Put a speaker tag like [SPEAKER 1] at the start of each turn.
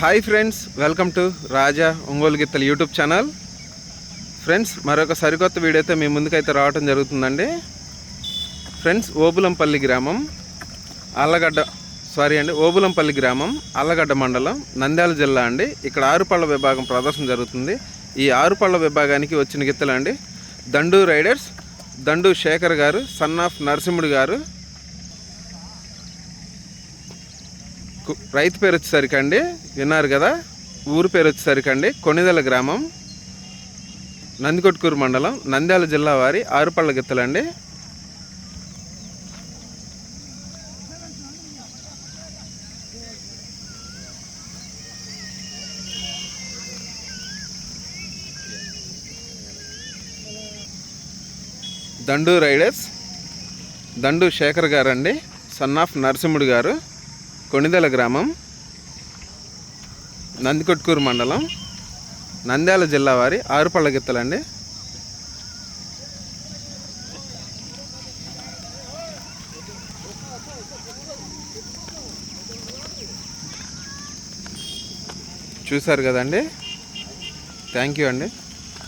[SPEAKER 1] Hi friends welcome to Raja Ongole గిత్తలు YouTube channel friends మరొక సరికొత్త వీడియో అయితే మీ ముందుకైతే రావడం జరుగుతుందండి. ఫ్రెండ్స్ ఓబులంపల్లి గ్రామం అల్లగడ్డ సారీ అండి ఓబులంపల్లి గ్రామం అల్లగడ్డ మండలం నంద్యాల జిల్లా అండి. ఇక్కడ ఆరుపళ్ళ విభాగం ప్రదర్శన జరుగుతుంది. ఈ ఆరుపళ్ళ విభాగానికి వచ్చిన గిత్తలు అండి దండు రైడర్స్ దండు శేఖర్ గారు సన్ ఆఫ్ నరసింహుడు గారు రైతు పేరు వచ్చేసరికి అండి విన్నారు కదా? ఊరు పేరు వచ్చేసరికి అండి కొనిదల గ్రామం నందికొట్కూరు మండలం నంద్యాల జిల్లా వారి ఆరుపళ్ళ గిత్తలండి. దండు రైడర్స్ దండు శేఖర్ గారు అండి సన్ ఆఫ్ నరసింహుడు గారు. కొణిదెల గ్రామం నందికొట్కూరు మండలం నంద్యాల జిల్లా వారి ఆరుపళ్ళ గిత్తలండి చూశారు కదండి? థ్యాంక్ యూ అండి.